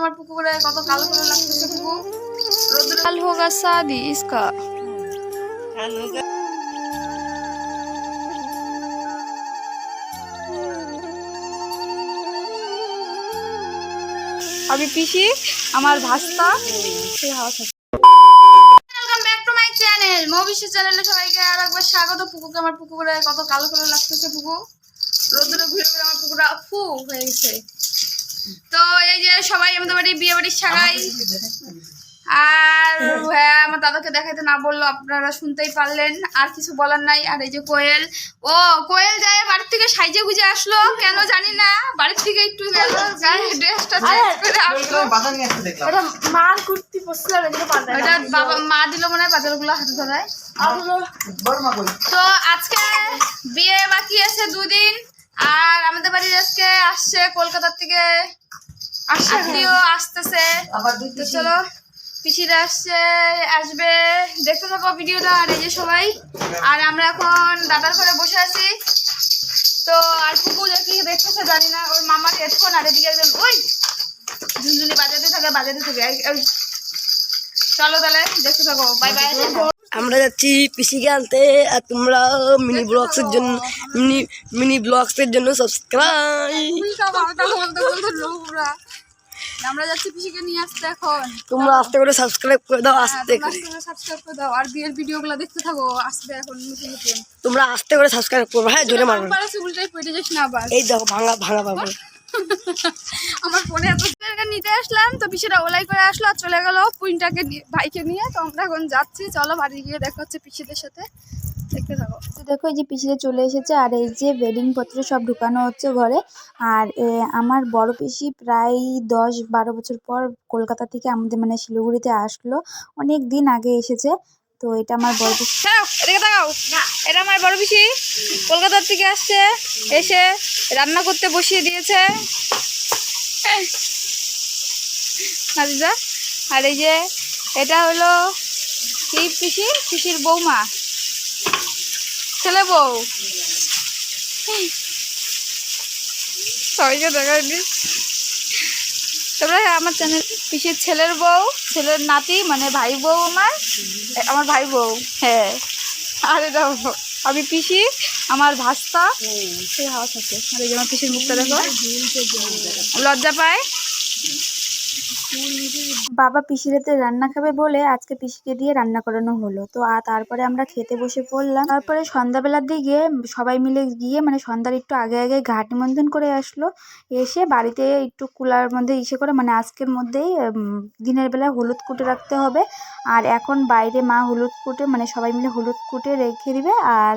আমার পুকুরে কত কালো কালো লাগতেছে পুকুর রোদ্র কাল হোগা সাদি ইসকা। আমি পিসি আমার ভাস্তা। সে হাওয়া থাকে চ্যানেল চ্যানেলে সবাইকে আর একবার স্বাগত। পুকুরকে আমার পুকুরে কত কালো কালো লাগতেছে পুকুর রোদ্রে ঘুরে ঘুরে আমার পুকুরটা ফু হয়ে গেছে। তো এই যে সবাই আমাদের বাড়ি বিয়ে বাড়ির সাগাই আর হ্যাঁ আমার দাদাকে দেখাইতে না বলল আপনারা শুনতেই পারলেন আর কিছু বলার নাই। আর এই যে কোয়েল ও কোয়েল যায় বাড়ির থেকে সাইজে গুজে আসলো কেন জানি না। বাড়ির থেকে একটু গেল ড্রেসটা চেঞ্জ করে আসলো। বাজার নিয়ে আসতে দেখলাম। এটা মার কুর্তি পরছিলাম ওটা বাবা মা দিল মনে হয় বাজারগুলো হাতে ধরায়। তো আজকে বিয়ে বাকি আছে দুদিন। আর আমাদের বাড়ির আজকে আসছে কলকাতার থেকে। আত্মীয় আসতেছে। তো চলো পিসিরা আসছে আসবে। দেখতে থাকো ভিডিওটা আর এই যে সবাই। আর আমরা এখন দাদার ঘরে বসে আছি। তো আর যে কি দেখতেছে জানি না ওর মামার হেডফোন আর এদিকে একজন ওই ঝুনঝুনি বাজাতে থাকে বাজাতে থাকে। চলো তাহলে দেখতে থাকো। বাই বাই আমরা যাচ্ছি পিসিকে আনতে আর তোমরা মিনি ব্লগস এর জন্য মিনি মিনি ব্লগস এর জন্য সাবস্ক্রাইব আমরা যাচ্ছি পিসিকে নিয়ে আসতে এখন। তোমরা আস্তে করে সাবস্ক্রাইব করে দাও আস্তে করে। সাবস্ক্রাইব করে দাও। আর বিয়ের ভিডিওগুলো দেখতে থাকো আসবে এখন নতুন নতুন। তোমরা আস্তে করে সাবস্ক্রাইব করবে হ্যাঁ জোরে মারবে এই দেখো ভাঙা ভাঙা পাবো আমার ফোনে এত নিতে আসলাম, তো পিসিরা ওলাই করে আসলো আর চলে গেল পুইনটাকে ভাইকে নিয়ে। তো আমরা এখন যাচ্ছি, চলো বাড়ি গিয়ে দেখা হচ্ছে পিসিদের সাথে। তো দেখো, এই যে পিসিতে চলে এসেছে, আর এই যে বেডিং পত্র সব ঢুকানো হচ্ছে ঘরে। আর আমার বড় পিসি প্রায় দশ বারো বছর পর কলকাতা থেকে আমাদের মানে শিলিগুড়িতে আসলো। অনেক দিন আগে এসেছে। তো এটা আমার বড় পিসি হ্যাঁ এদিকে তাকাও। এটা আমার বড় পিসি। কলকাতার থেকে আসছে এসে রান্না করতে বসিয়ে দিয়েছে। আর এই যে এটা হলো কি পিসি? পিসির বৌমা। ছেলে বউ। সবাইকে দেখাইনি তোমরা আমার চ্যানেল পিসির ছেলের বউ ছেলের নাতি মানে ভাই বউ আমার আমার ভাই বউ হ্যাঁ। আর এটা আমি পিসি আমার ভাস্তা। সেই হাওয়া থাকে আর এই যে আমার পিসির মুখটা দেখো। লজ্জা পায়। বাবা পিসিরাতে রান্না খাবে বলে আজকে পিসিকে দিয়ে রান্না করানো হলো। তো আর তারপরে আমরা খেতে বসে পড়লাম। তারপরে সন্ধ্যাবেলার দিকে সবাই মিলে গিয়ে মানে সন্ধ্যার একটু আগে আগে ঘাট নিমন্ত্রণ করে আসলো। এসে বাড়িতে একটু কুলার মধ্যে ইসে করে মানে আজকের মধ্যেই দিনের বেলা হলুদ কুটে রাখতে হবে। আর এখন বাইরে মা হলুদ কুটে মানে সবাই মিলে হলুদ কুটে রেখে দিবে। আর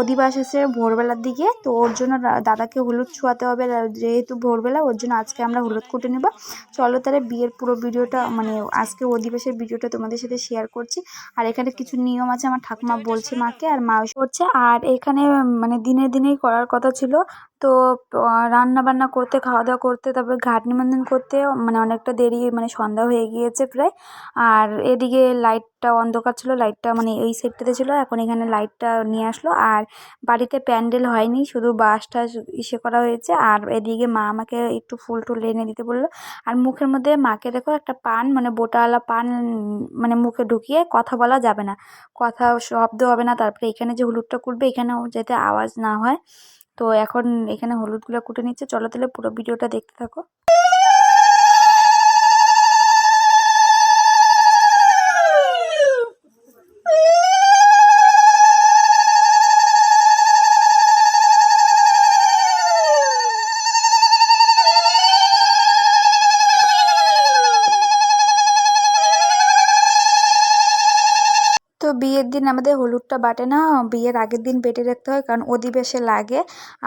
অধিবাস আছে ভোরবেলার দিকে, তো ওর জন্য দাদাকে হলুদ ছোঁয়াতে হবে। যেহেতু ভোরবেলা, ওর জন্য আজকে আমরা হলুদ কুটে নেব। চলো তাহলে বিয়ের পুরো ভিডিওটা মানে আজকে অধিবাসের ভিডিওটা তোমাদের সাথে শেয়ার করছি। আর এখানে কিছু নিয়ম আছে, আমার ঠাকুমা বলছে মাকে আর মা করছে। আর এখানে মানে দিনে দিনেই করার কথা ছিল। তো রান্না বান্না করতে খাওয়া দাওয়া করতে, তারপরে ঘাট নিমন্ত্রণ করতে মানে অনেকটা দেরি মানে সন্ধ্যা হয়ে গিয়েছে প্রায়। আর এদিকে লাইটটা অন্ধকার ছিল, লাইটটা মানে এই সেটটাতে ছিল, এখন এখানে লাইটটা নিয়ে আসলো। আর বাড়িতে প্যান্ডেল হয়নি, শুধু বাস টাস ইসে করা হয়েছে। আর এদিকে মা আমাকে একটু ফুল টুল এনে দিতে বলল। আর মুখের মধ্যে মাকে দেখো একটা পান মানে বোটাওয়ালা পান মানে মুখে ঢুকিয়ে কথা বলা যাবে না। কথা শব্দ হবে না, তারপরে এখানে যে হলুদটা কুটবে, এখানেও যাতে আওয়াজ না হয়। তো এখন এখানে হলুদগুলো কুটে নিচ্ছে। চলো তাহলে পুরো ভিডিওটা দেখতে থাকো। তো বিয়ের দিন আমাদের হলুদটা বাটে না, বিয়ের আগের দিন বেটে রাখতে হয় কারণ অধিবেশে লাগে।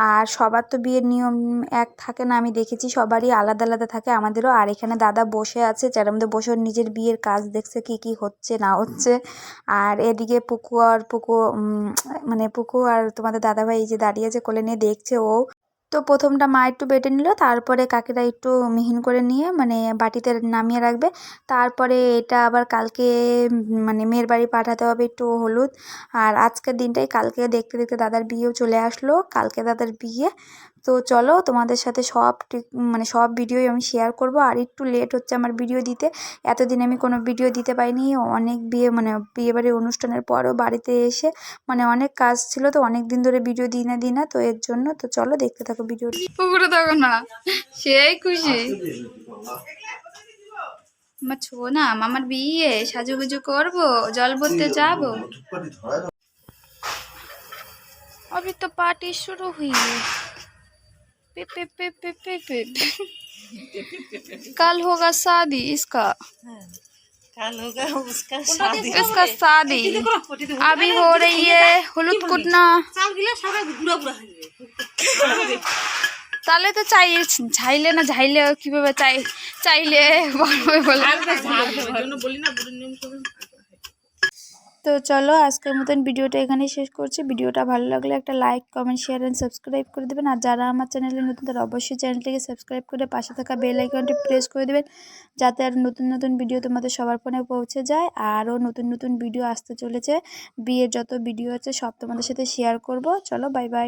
আর সবার তো বিয়ের নিয়ম এক থাকে না, আমি দেখেছি সবারই আলাদা আলাদা থাকে আমাদেরও। আর এখানে দাদা বসে আছে যার মধ্যে বসে নিজের বিয়ের কাজ দেখছে কি কি হচ্ছে, না হচ্ছে। আর এদিকে পুকু আর পুকু মানে পুকু আর তোমাদের দাদাভাই এই যে দাঁড়িয়ে আছে কোলে নিয়ে দেখছে ও। তো প্রথমটা মা একটু বেটে নিল, তারপরে কাকিরা একটু মিহিন করে নিয়ে মানে বাটিতে নামিয়ে রাখবে। তারপরে এটা আবার কালকে মানে মেয়ের বাড়ি পাঠাতে হবে একটু হলুদ। আর আজকের দিনটাই কালকে দেখতে দেখতে দাদার বিয়েও চলে আসলো, কালকে দাদার বিয়ে। তো চলো তোমাদের সাথে সব মানে সব ভিডিওই আমি শেয়ার করব। আর একটু লেট হচ্ছে আমার ভিডিও দিতে। এতদিন আমি কোনো ভিডিও দিতে পারিনি। অনেক বিয়ে মানে বিয়েবাড়ির অনুষ্ঠানের পরও বাড়িতে এসে মানে অনেক কাজ ছিল তো, অনেক দিন ধরে ভিডিও দিই না দিই না, তো এর জন্য তো চলো দেখতে থাকো। ভিডিওটা পুকুরে দেখো না সেই খুশি আমার ছো না মামার বিয়ে সাজুগুজু করবো জল ভরতে যাবো अभी तो पार्टी शुरू हुई है पे पे पे पे पे पे कल होगा शादी इसका कल होगा उसका शादी इसका शादी अभी हो रही है हलुद कुटना তাহলে তো চাই ঝাইলে না ঝাইলে কীভাবে চাই চাইলে তো চলো আজকের মতন ভিডিওটা এখানেই শেষ করছি। ভিডিওটা ভালো লাগলে একটা like comment share and subscribe করে দেবেন। আর যারা আমার চ্যানেলে নতুন তারা অবশ্যই চ্যানেলটিকে সাবস্ক্রাইব করে পাশে থাকা বেল আইকনটি প্রেস করে দেবেন। যাতে আর নতুন নতুন ভিডিও তোমাদের সবার ফোনে পৌঁছে যায়। আরও নতুন নতুন ভিডিও আসতে চলেছে। বিয়ের যত ভিডিও আছে সব তোমাদের সাথে শেয়ার করব। চলো bye bye